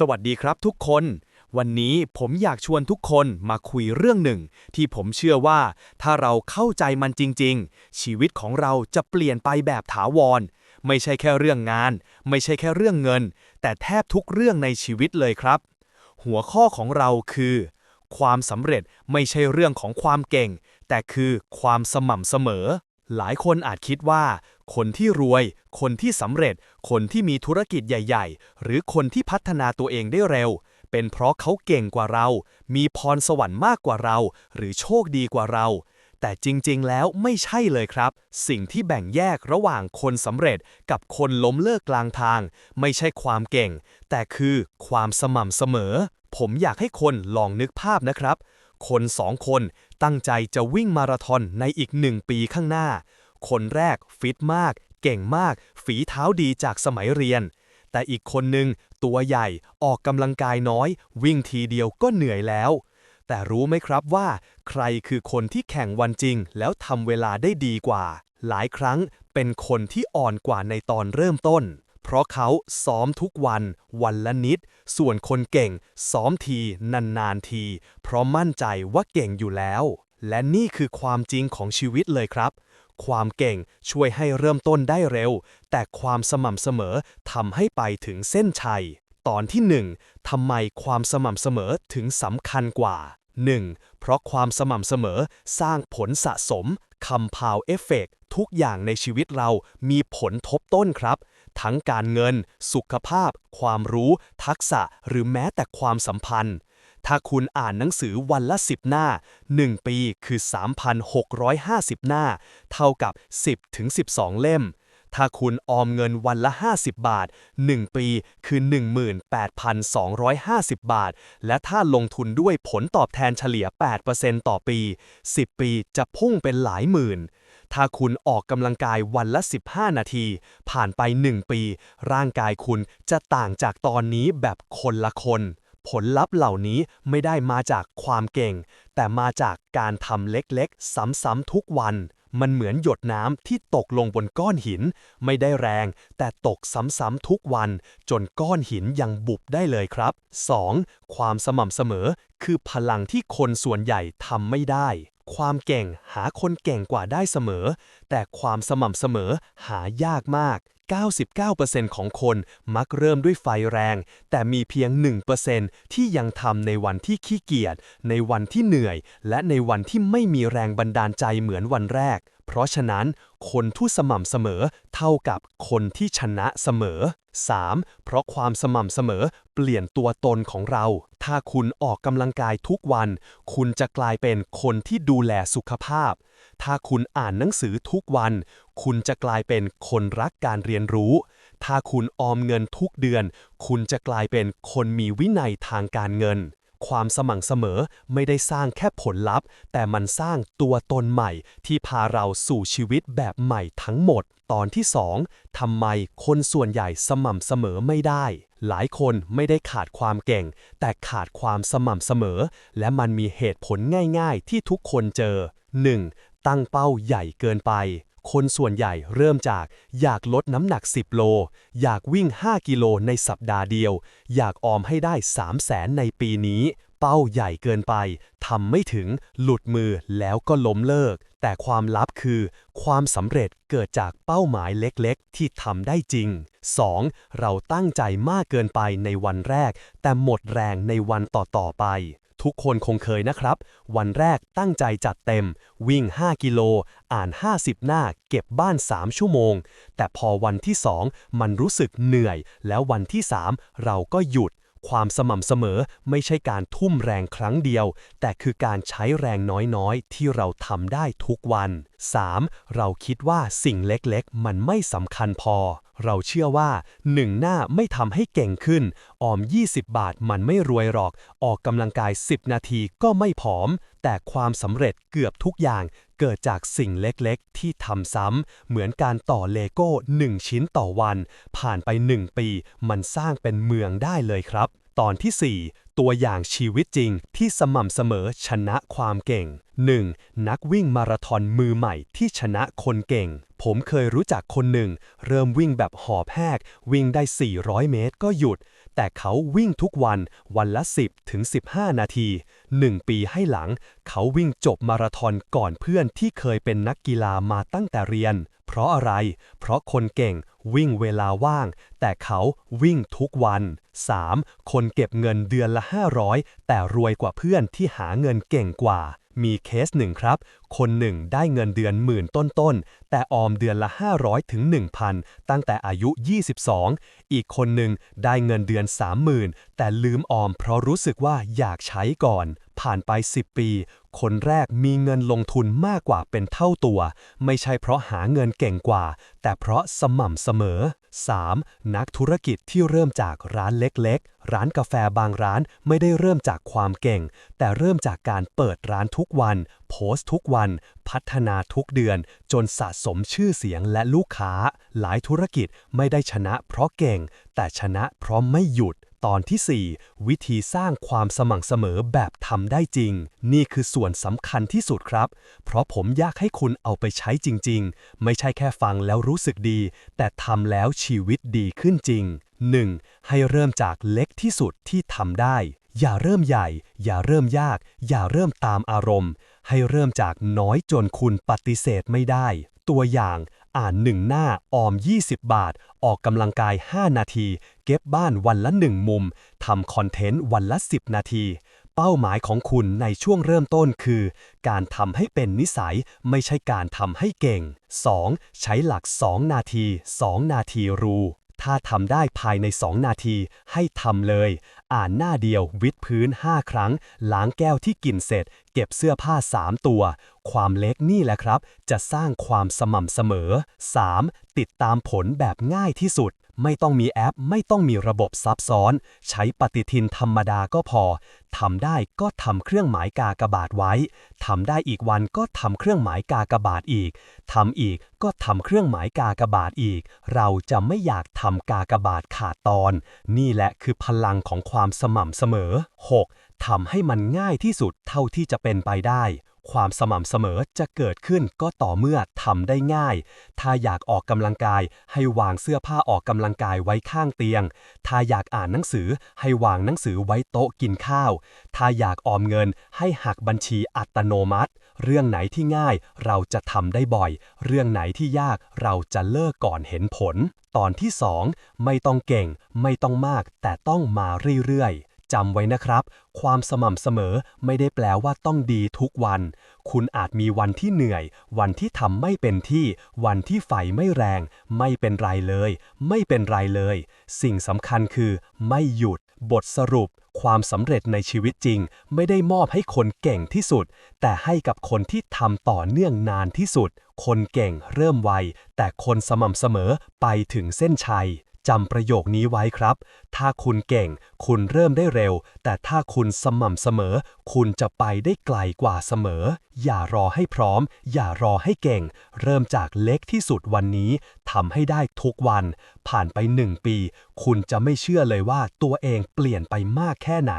สวัสดีครับทุกคน วันนี้ผมอยากชวนทุกคนมาคุยเรื่องหนึ่ง ที่ผมเชื่อว่า ถ้าเราเข้าใจมันจริง ๆ ชีวิตของเราจะเปลี่ยนไปแบบถาวร ไม่ใช่แค่เรื่องงาน ไม่ใช่แค่เรื่องเงิน แต่แทบทุกเรื่องในชีวิตเลยครับ หัวข้อของเราคือ ความสำเร็จไม่ใช่เรื่องของความเก่ง แต่คือความสม่ำเสมอ หลายคนอาจคิดว่า คนที่รวย คนที่สำเร็จ คนที่มีธุรกิจใหญ่ ๆ หรือคนที่พัฒนาตัวเองได้เร็ว เป็นเพราะเขาเก่งกว่าเรา มีพรสวรรค์มากกว่าเรา หรือโชคดีกว่าเรา แต่จริงๆ แล้วไม่ใช่เลยครับ สิ่งที่แบ่งแยกระหว่างคนสำเร็จกับคนล้มเลิกกลางทาง ไม่ใช่ความเก่ง แต่คือความสม่ำเสมอ ผมอยากให้คนลองนึกภาพนะครับ คนสองคนตั้งใจจะวิ่งมาราธอนในอีกหนึ่งปีข้างหน้า คนแรกฟิตมาก เก่งมาก ฝีเท้าดีจากสมัยเรียน แต่อีกคนหนึ่งตัวใหญ่ออกกำลังกายน้อย วิ่งทีเดียวก็เหนื่อยแล้ว แต่รู้ไหมครับว่า ใครคือคนที่แข่งวันจริง แล้วทำเวลาได้ดีกว่า หลายครั้งเป็นคนที่อ่อนกว่าในตอนเริ่มต้น เพราะเขาซ้อมทุกวัน วันละนิด ส่วนคนเก่ง ซ้อมทีนานๆที เพราะมั่นใจว่าเก่งอยู่แล้ว และนี่คือความจริงของชีวิตเลยครับ ความเก่งช่วยให้เริ่มต้นได้เร็ว แต่ความสม่ำเสมอทำให้ไปถึงเส้นชัย ตอนที่ 1ทำไมความสม่ำเสมอถึงสำคัญกว่า 1. เพราะความสม่ำเสมอสร้างผลสะสม compound effect ทุกอย่างในชีวิตเรามีผลทบต้นครับ ทั้งการเงิน สุขภาพ ความรู้ ทักษะ หรือแม้แต่ความสัมพันธ์ ถ้าคุณอ่านหนังสือวันละ 10 หน้า 1 ปีคือ 3,650 หน้า เท่ากับ 10ถึง12 เล่ม ถ้าคุณออมเงินวันละ 50 บาท 1 ปีคือ 18,250 บาท และถ้าลงทุนด้วยผลตอบแทนเฉลี่ย 8%ต่อปี 10 ปีจะพุ่งเป็นหลายหมื่น ถ้าคุณออกกำลังกายวันละ 15 นาที ผ่านไป 1 ปี ร่างกายคุณจะต่างจากตอนนี้แบบคนละคน ผลลัพธ์เหล่านี้ไม่ได้มาจากความเก่ง แต่มาจากการทำเล็กๆ ซ้ำๆทุกวัน มันเหมือนหยดน้ำที่ตกลงบนก้อนหิน ไม่ได้แรง แต่ตกซ้ำๆทุกวัน จนก้อนหินยังบุบได้เลยครับ 2. ความสม่ำเสมอ คือพลังที่คนส่วนใหญ่ทำไม่ได้ ความเก่งหาคนเก่งกว่าได้เสมอ แต่ความสม่ำเสมอหายากมาก 99%ของคนมักเริ่มด้วยไฟแรง แต่มีเพียง 1%ที่ยังทำในวันที่ขี้เกียจ ในวันที่เหนื่อย และในวันที่ไม่มีแรงบันดาลใจเหมือนวันแรก เพราะฉะนั้น คนที่สม่ำเสมอเท่ากับคนที่ชนะเสมอ 3. เพราะความสม่ำเสมอเปลี่ยนตัวตนของเรา ถ้าคุณออกกำลังกายทุกวัน คุณจะกลายเป็นคนที่ดูแลสุขภาพ ถ้าคุณอ่านหนังสือทุกวัน คุณจะกลายเป็นคนรักการเรียนรู้ ถ้าคุณออมเงินทุกเดือน คุณจะกลายเป็นคนมีวินัยทางการเงิน ความสม่ำเสมอไม่ได้สร้างแค่ผลลัพธ์ แต่มันสร้างตัวตนใหม่ที่พาเราสู่ชีวิตแบบใหม่ทั้งหมด ตอนที่ 2ทำไมคนส่วนใหญ่สม่ำเสมอไม่ได้ หลายคนไม่ได้ขาดความเก่ง แต่ขาดความสม่ำเสมอ และมันมีเหตุผลง่าย ๆ ที่ทุกคนเจอ 1. ตั้งเป้าใหญ่เกินไป คนส่วนใหญ่เริ่มจาก อยากลดน้ำหนัก 10 โล อยากวิ่ง 5 กิโลในสัปดาห์เดียว อยากออมให้ได้ 3 0 0แสนในปีนี้ เป้าใหญ่เกินไปทำไม่ถึง หลุดมือแล้วก็ล้มเลิก แต่ความลับคือ ความสำเร็จเกิดจากเป้าหมายเล็กๆ ที่ทำได้จริง 2. เราตั้งใจมากเกินไปในวันแรก แต่หมดแรงในวันต่อๆไป ทุกคนคงเคยนะครับ วันแรกตั้งใจจัดเต็ม วิ่ง 5 กิโล อ่าน 50 หน้า เก็บบ้าน 3 ชั่วโมง แต่พอวันที่ 2 มันรู้สึกเหนื่อย แล้ววันที่ 3 เราก็หยุด ความสม่ำเสมอไม่ใช่การทุ่มแรงครั้งเดียว แต่คือการใช้แรงน้อยๆ ที่เราทำได้ทุกวัน 3. เราคิดว่าสิ่งเล็กๆ มันไม่สำคัญพอ เราเชื่อว่า1หน้าไม่ทำให้เก่งขึ้น ออม 20 บาทมันไม่รวยหรอก ออกกำลังกาย 10 นาทีก็ไม่ผอม แต่ความสำเร็จเกือบทุกอย่าง เกิดจากสิ่งเล็กๆ ที่ทำซ้ำ เหมือนการต่อเลโก้ 1 ชิ้นต่อวัน ผ่านไป 1 ปี มันสร้างเป็นเมืองได้เลยครับ ตอนที่ 4 ตัวอย่างชีวิตจริงที่สม่ำเสมอชนะความเก่ง 1. นักวิ่งมาราธอนมือใหม่ที่ชนะคนเก่ง ผมเคยรู้จักคนหนึ่ง เริ่มวิ่งแบบหอบแหกวิ่งได้ 400 เมตรก็หยุด แต่เขาวิ่งทุกวันวันละ 10 ถึง 15 นาที 1 ปีให้หลัง เขาวิ่งจบมาราธอนก่อนเพื่อนที่เคยเป็นนักกีฬามาตั้งแต่เรียน เพราะอะไร เพราะคนเก่ง วิ่งเวลาว่าง แต่เขาวิ่งทุกวัน 3. คนเก็บเงินเดือนละ 500 แต่รวยกว่าเพื่อนที่หาเงินเก่งกว่า มีเคสหนึ่งครับคนหนึ่งได้เงินเดือนหมื่นต้นๆ แต่ออมเดือนละ 500ถึง1,000 ตั้งแต่อายุ 22 อีกคนหนึ่งได้เงินเดือน 30,000 แต่ลืมออมเพราะรู้สึกว่าอยากใช้ก่อน ผ่านไป 10 ปี คนแรกมีเงินลงทุนมากกว่าเป็นเท่าตัว ไม่ใช่เพราะหาเงินเก่งกว่า แต่เพราะสม่ำเสมอ 3. นักธุรกิจที่เริ่มจากร้านเล็กๆ ร้านกาแฟบางร้านไม่ได้เริ่มจากความเก่ง แต่เริ่มจากการเปิดร้านทุกวันโพสต์ทุกวัน พัฒนาทุกเดือน จนสะสมชื่อเสียงและลูกค้า หลายธุรกิจไม่ได้ชนะเพราะเก่ง แต่ชนะเพราะไม่หยุดตอนที่ 4 วิธีสร้างความสม่ำเสมอแบบทำได้จริง นี่คือส่วนสำคัญที่สุดครับ เพราะผมอยากให้คุณเอาไปใช้จริง ๆ ไม่ใช่แค่ฟังแล้วรู้สึกดี แต่ทำแล้วชีวิตดีขึ้นจริง 1. ให้เริ่มจากเล็กที่สุดที่ทำได้ อย่าเริ่มใหญ่ อย่าเริ่มยาก อย่าเริ่มตามอารมณ์ ให้เริ่มจากน้อยจนคุณปฏิเสธไม่ได้ ตัวอย่างอ่านหนึ่งหน้าออม 20 บาท ออกกำลังกาย 5 นาที เก็บบ้านวันละหนึ่งมุมทำคอนเทนต์วันละ 10 นาที เป้าหมายของคุณในช่วงเริ่มต้นคือ การทำให้เป็นนิสัยไม่ใช่การทำให้เก่ง 2. ใช้หลัก 2 นาที 2 นาทีรู ถ้าทำได้ภายใน 2 นาทีให้ทำเลย อ่านหน้าเดียววิดพื้น 5 ครั้ง ล้างแก้วที่กินเสร็จ เก็บเสื้อผ้า 3 ตัว ความเล็กนี่แหละครับ จะสร้างความสม่ำเสมอ 3. ติดตามผลแบบง่ายที่สุด ไม่ต้องมีแอป ไม่ต้องมีระบบซับซ้อน ใช้ปฏิทินธรรมดาก็พอทำได้ก็ทำเครื่องหมายกากบาทไว้ทำได้อีกวันก็ทำเครื่องหมายกากบาทอีกทำอีกก็ทำเครื่องหมายกากบาทอีก เราจะไม่อยากทำกากบาทขาดตอน นี่แหละคือพลังของความสม่ำเสมอ 6. ทำให้มันง่ายที่สุดเท่าที่จะเป็นไปได้ ความสม่ำเสมอจะเกิดขึ้นก็ต่อเมื่อทำได้ง่าย ถ้าอยากออกกำลังกายให้วางเสื้อผ้าออกกำลังกายไว้ข้างเตียง ถ้าอยากอ่านหนังสือให้วางหนังสือไว้โต๊ะกินข้าว ถ้าอยากออมเงินให้หักบัญชีอัตโนมัติ เรื่องไหนที่ง่ายเราจะทำได้บ่อย เรื่องไหนที่ยากเราจะเลิกก่อนเห็นผล ตอนที่ 2 ไม่ต้องเก่ง ไม่ต้องมาก แต่ต้องมาเรื่อยๆ จำไว้นะครับ ความสม่ำเสมอไม่ได้แปลว่าต้องดีทุกวัน คุณอาจมีวันที่เหนื่อย วันที่ทำไม่เป็นที่ วันที่ไฟไม่แรง ไม่เป็นไรเลย ไม่เป็นไรเลย สิ่งสำคัญคือ ไม่หยุด บทสรุป ความสำเร็จในชีวิตจริง ไม่ได้มอบให้คนเก่งที่สุด แต่ให้กับคนที่ทำต่อเนื่องนานที่สุด คนเก่งเริ่มไว แต่คนสม่ำเสมอไปถึงเส้นชัย จำประโยคนี้ไว้ครับ ถ้าคุณเก่ง คุณเริ่มได้เร็ว แต่ถ้าคุณสม่ำเสมอ คุณจะไปได้ไกลกว่าเสมอ อย่ารอให้พร้อม อย่ารอให้เก่ง เริ่มจากเล็กที่สุดวันนี้ทำให้ได้ทุกวัน ผ่านไปหนึ่งปี คุณจะไม่เชื่อเลยว่าตัวเองเปลี่ยนไปมากแค่ไหน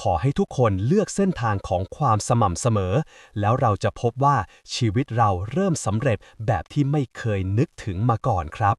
ขอให้ทุกคนเลือกเส้นทางของความสม่ำเสมอ แล้วเราจะพบว่าชีวิตเราเริ่มสำเร็จแบบที่ไม่เคยนึกถึงมาก่อนครับ